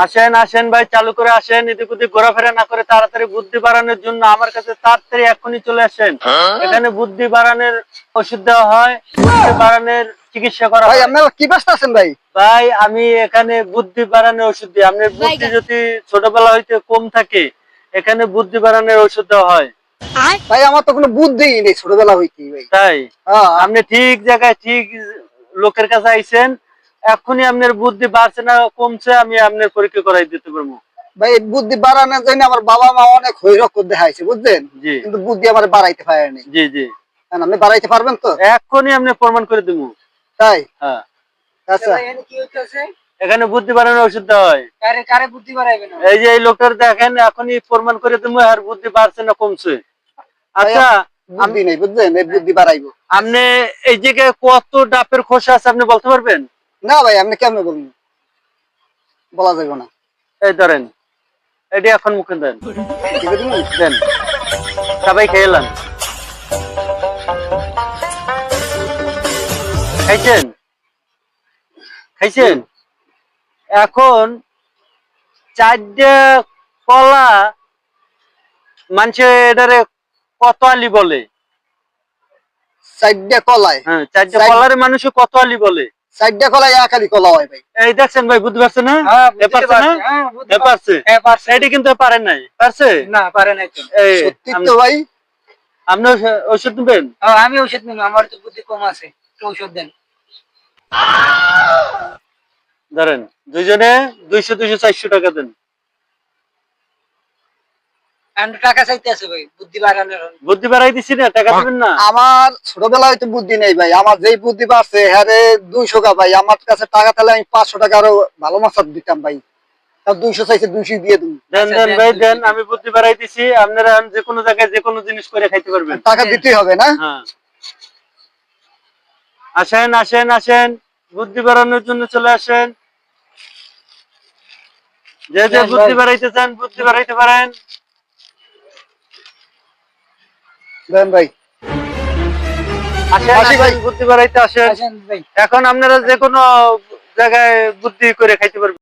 আসেন আসেন ভাই চালু করে আসেন এদিক ওদিক ঘোরাফেরা না করে তাড়াতাড়ি বুদ্ধি বাড়ানোর জন্য আমার কাছে তাড়াতাড়ি এখনই চলে আসেন। এখানে বুদ্ধি বাড়ানোর ওষুধ দেওয়া হয় বুদ্ধি বাড়ানোর চিকিৎসা করা ভাই হয়। আপনারা কি ব্যস্ত আছেন ভাই? ভাই আমি এখানে বুদ্ধি বাড়ানোর ওষুধ দিই। আপনার বুদ্ধি যদি ছোটবেলা হইতে কম থাকে এখানে বুদ্ধি বাড়ানোর ওষুধ দেওয়া হয়। ভাই আমার তো কোনো বুদ্ধিই নেই ছোটবেলা হইতে ভাই। তাই? হ্যাঁ। আপনি ঠিক জায়গায় ঠিক লোকের কাছে আইছেন এখনই আপনার বুদ্ধি বাড়ছে না কমছে আমি আপনার পরীক্ষা করাই দিতে পারব। ভাই বুদ্ধি বাড়ানোর জন্য আমার বাবা মা অনেক হৈরক দেখাইছে বুঝছেন জি। কিন্তু বুদ্ধি আমার বাড়াইতে পারেনি জি জি। আপনি বাড়াইতে পারবেন তো? এখনই আপনি প্রমাণ করে দিব। তাই? হ্যাঁ। আচ্ছা। কি হইতেছে? এখানে বুদ্ধি বাড়ানোর ওষুধ দেওয়া হয়। কারে কারে বুদ্ধি বাড়াইবে না? এই যে এই লোকটার দেখেন এখনই প্রমাণ করে দিব আর বুদ্ধি বাড়ছে না কমছে। আচ্ছা বুদ্ধি নেই বুঝছেন এই বুদ্ধি বাড়াইবো। আপনি এই জায়গায় কত ডাবের খোসা আছে আপনি বলতে পারবেন? না ভাই, আপনি কেমন বলুন? বলা যাবে না। এই ধরেন, এটি এখন মুখে দেন? দেন। সবাই খেয়েলাম খাইছেন? খাইছেন? এখন চারটে কলা মানুষে এটারে কত আলি বলে? চারটা কলায় হ্যাঁ চারটে চার- কলারে মানুষে কত আলি বলে? চারটা কলায় একালি কলা হয় ভাই। এই দেখছেন ভাই বুঝতে পারছেন না? হ্যাঁ পারছে না? হ্যাঁ, এ পারছে। এটি কিন্তু পারে নাই। পারছে? না পারে নাই সত্যি তো ভাই। আপনি ওষ- ওষুধ নেবেন? হ্যাঁ, আমি ঔষধ নিব আমার তো বুদ্ধি কম আছে। দেন। ধরেন দুইজনে দুইশো দুইশো চারশো টাকা দেন। টাকা চাইতে আছে ভাই বুদ্ধি বাড়ানোর বুদ্ধি বাড়াই দিছি না টাকা দেবেন না? আমার ছোটবেলায় তো বুদ্ধি নেই ভাই আমার যেই বুদ্ধি বাড়ছে হ্যাঁ দুইশো কা ভাই আমার কাছে টাকা তাহলে আমি পাঁচশো টাকা আরও ভালো মাছ দিতাম ভাই। দুইশো চাইছে দুইশো দিয়ে দিন। দেন আচ্ছা, দেন দেন, ভাই দেন আমি বুদ্ধি বাড়াই দিছি আপনারা যে কোনো জায়গায় যে কোনো জিনিস করে খাইতে পারবেন। টাকা দিতেই হবে না? হ্যাঁ। আসেন আসেন আসেন বুদ্ধি বাড়ানোর জন্য চলে আসেন। যে যে বুদ্ধি বাড়াইতে চান বুদ্ধি বাড়াইতে পারেন। ভাই। বাড়াইতে আসেন ভাই। এখন আপনারা যে কোনো জায়গায় বুদ্ধি করে খাইতে পারবেন।